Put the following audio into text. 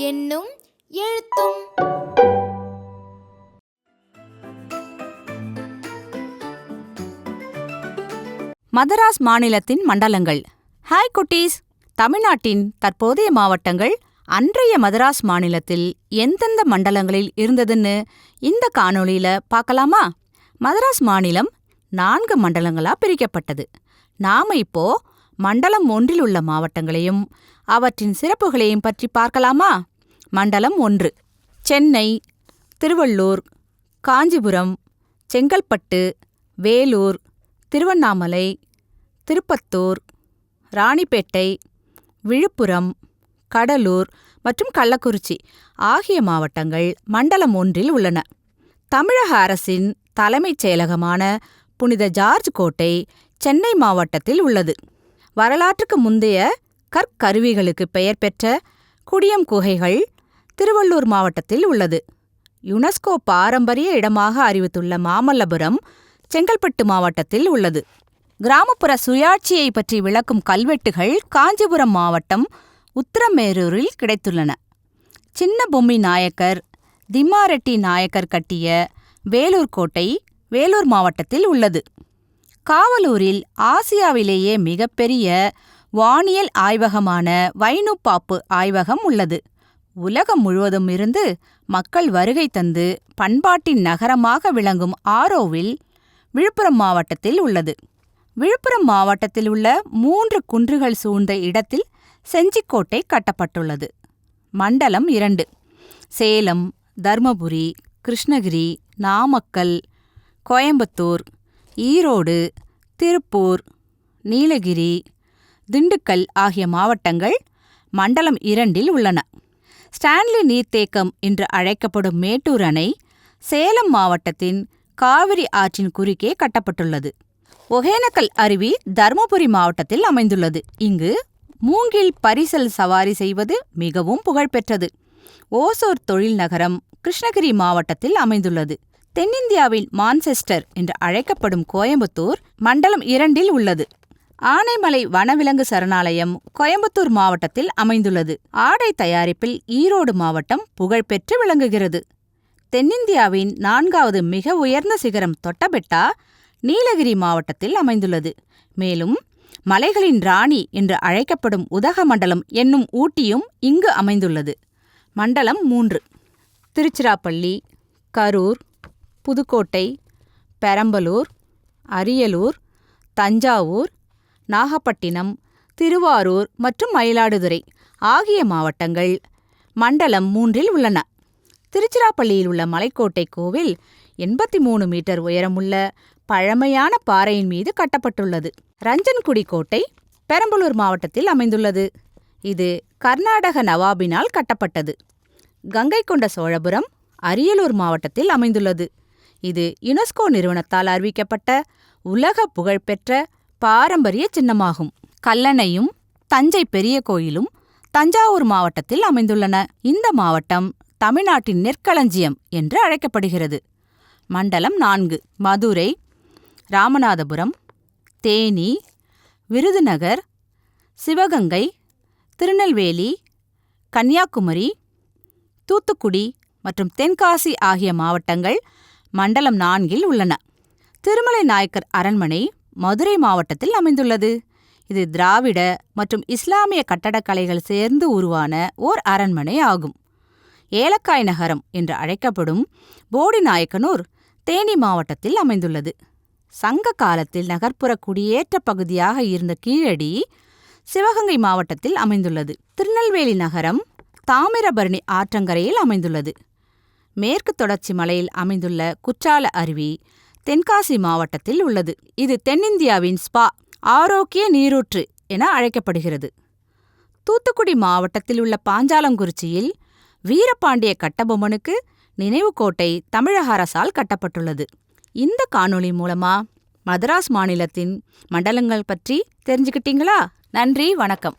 என்னும் எழுத்தும். மதராஸ் மாநிலத்தின் மண்டலங்கள். ஹாய் குட்டீஸ். தமிழ்நாட்டின் தற்போதைய மாவட்டங்கள் அன்றைய மதராஸ் மாநிலத்தில் எந்தெந்த மண்டலங்களில் இருந்ததுன்னு இந்த காணொளியில பார்க்கலாமா? மதராஸ் மாநிலம் நான்கு மண்டலங்களா பிரிக்கப்பட்டது. நாம இப்போ மண்டலம் ஒன்றில் உள்ள மாவட்டங்களையும் அவற்றின் சிறப்புகளையும் பற்றி பார்க்கலாமா? மண்டலம் ஒன்று. சென்னை திருவள்ளூர் காஞ்சிபுரம் செங்கல்பட்டு வேலூர் திருவண்ணாமலை திருப்பத்தூர் ராணிப்பேட்டை விழுப்புரம் கடலூர் மற்றும் கள்ளக்குறிச்சி ஆகிய மாவட்டங்கள் மண்டலம் ஒன்றில் உள்ளன. தமிழக அரசின் தலைமைச் செயலகமான புனித ஜார்ஜ் கோட்டை சென்னை மாவட்டத்தில் உள்ளது. வரலாற்றுக்கு முந்தைய கற்கருவிகளுக்கு பெயர் பெற்ற குடியம் குகைகள் திருவள்ளூர் மாவட்டத்தில் உள்ளது. யுனெஸ்கோ பாரம்பரிய இடமாக அறிவித்துள்ள மாமல்லபுரம் செங்கல்பட்டு மாவட்டத்தில் உள்ளது. கிராமப்புற சுயாட்சியை பற்றி விளக்கும் கல்வெட்டுகள் காஞ்சிபுரம் மாவட்டம் உத்தரமேரூரில் கிடைத்துள்ளன. சின்ன பொம்மி நாயக்கர் திம்மாரெட்டி நாயக்கர் கட்டிய வேலூர் கோட்டை வேலூர் மாவட்டத்தில் உள்ளது. காவலூரில் ஆசியாவிலேயே மிகப்பெரிய வானியல் ஆய்வகமான வைனுப்பாப்பு ஆய்வகம் உள்ளது. உலகம் முழுவதும் இருந்து மக்கள் வருகை தந்து பண்பாட்டின் நகரமாக விளங்கும் ஆரோவில் விழுப்புரம் மாவட்டத்தில் உள்ளது. விழுப்புரம் மாவட்டத்தில் உள்ள மூன்று குன்றுகள் சூழ்ந்த இடத்தில் செஞ்சிக்கோட்டை கட்டப்பட்டுள்ளது. மண்டலம் இரண்டு. சேலம் தர்மபுரி கிருஷ்ணகிரி நாமக்கல் கோயம்புத்தூர் ஈரோடு திருப்பூர் நீலகிரி திண்டுக்கல் ஆகிய மாவட்டங்கள் மண்டலம் இரண்டில் உள்ளன. ஸ்டான்லி நீர்த்தேக்கம் என்று அழைக்கப்படும் மேட்டூர் அணை சேலம் மாவட்டத்தின் காவிரி ஆற்றின் குறுக்கே கட்டப்பட்டுள்ளது. ஒகேனக்கல் அருவி தருமபுரி மாவட்டத்தில் அமைந்துள்ளது. இங்கு மூங்கில் பரிசல் சவாரி செய்வது மிகவும் புகழ்பெற்றது. ஓசோர் தொழில் நகரம் கிருஷ்ணகிரி மாவட்டத்தில் அமைந்துள்ளது. தென்னிந்தியாவின் மான்செஸ்டர் என்று அழைக்கப்படும் கோயம்புத்தூர் மண்டலம் இரண்டில் உள்ளது. ஆனைமலை வனவிலங்கு சரணாலயம் கோயம்புத்தூர் மாவட்டத்தில் அமைந்துள்ளது. ஆடை தயாரிப்பில் ஈரோடு மாவட்டம் புகழ்பெற்று விளங்குகிறது. தென்னிந்தியாவின் நான்காவது மிக உயர்ந்த சிகரம் தொட்டபெட்டா நீலகிரி மாவட்டத்தில் அமைந்துள்ளது. மேலும் மலைகளின் ராணி என்று அழைக்கப்படும் உதகமண்டலம் என்னும் ஊட்டியும் இங்கு அமைந்துள்ளது. மண்டலம் மூன்று. திருச்சிராப்பள்ளி கரூர் புதுக்கோட்டை பெரம்பலூர் அரியலூர் தஞ்சாவூர் நாகப்பட்டினம் திருவாரூர் மற்றும் மயிலாடுதுறை ஆகிய மாவட்டங்கள் மண்டலம் மூன்றில் உள்ளன. திருச்சிராப்பள்ளியில் உள்ள மலைக்கோட்டை கோவில் எண்பத்தி மூணு மீட்டர் உயரமுள்ள பழமையான பாறையின் மீது கட்டப்பட்டுள்ளது. ரஞ்சன்குடி கோட்டை பெரம்பலூர் மாவட்டத்தில் அமைந்துள்ளது. இது கர்நாடக நவாபினால் கட்டப்பட்டது. கங்கை கொண்ட சோழபுரம் அரியலூர் மாவட்டத்தில் அமைந்துள்ளது. இது யுனெஸ்கோ நிறுவனத்தால் அறிவிக்கப்பட்ட உலக புகழ்பெற்ற பாரம்பரிய சின்னமாகும். கல்லணையும் தஞ்சை பெரிய கோயிலும் தஞ்சாவூர் மாவட்டத்தில் அமைந்துள்ளன. இந்த மாவட்டம் தமிழ்நாட்டின் நெற்களஞ்சியம் என்று அழைக்கப்படுகிறது. மண்டலம் நான்கு மதுரை ராமநாதபுரம் தேனி விருதுநகர் சிவகங்கை திருநெல்வேலி கன்னியாகுமரி தூத்துக்குடி மற்றும் தென்காசி ஆகிய மாவட்டங்கள் மண்டலம் நான்கில் உள்ளன. திருமலை நாயக்கர் அரண்மனை மதுரை மாவட்டத்தில் அமைந்துள்ளது. இது திராவிட மற்றும் இஸ்லாமிய கட்டடக்கலைகள் சேர்ந்து உருவான ஓர் அரண்மனை ஆகும். ஏலக்காய் நகரம் என்று அழைக்கப்படும் போடிநாயக்கனூர் தேனி மாவட்டத்தில் அமைந்துள்ளது. சங்க காலத்தில் நகர்ப்புற குடியேற்ற பகுதியாக இருந்த கீழடி சிவகங்கை மாவட்டத்தில் அமைந்துள்ளது. திருநெல்வேலி நகரம் தாமிரபரணி ஆற்றங்கரையில் அமைந்துள்ளது. மேற்கு தொடர்ச்சி மலையில் அமைந்துள்ள குற்றால அருவி தென்காசி மாவட்டத்தில் உள்ளது. இது தென்னிந்தியாவின் ஸ்பா ஆரோக்கிய நீரூற்று என அழைக்கப்படுகிறது. தூத்துக்குடி மாவட்டத்தில் உள்ள பாஞ்சாலங்குறிச்சியில் வீரபாண்டிய கட்டபொம்மனுக்கு நினைவுக்கோட்டை தமிழக அரசால் கட்டப்பட்டுள்ளது. இந்த காணொளி மூலமா மதராஸ் மாநிலத்தின் மண்டலங்கள் பற்றி தெரிஞ்சுக்கிட்டீங்களா? நன்றி வணக்கம்.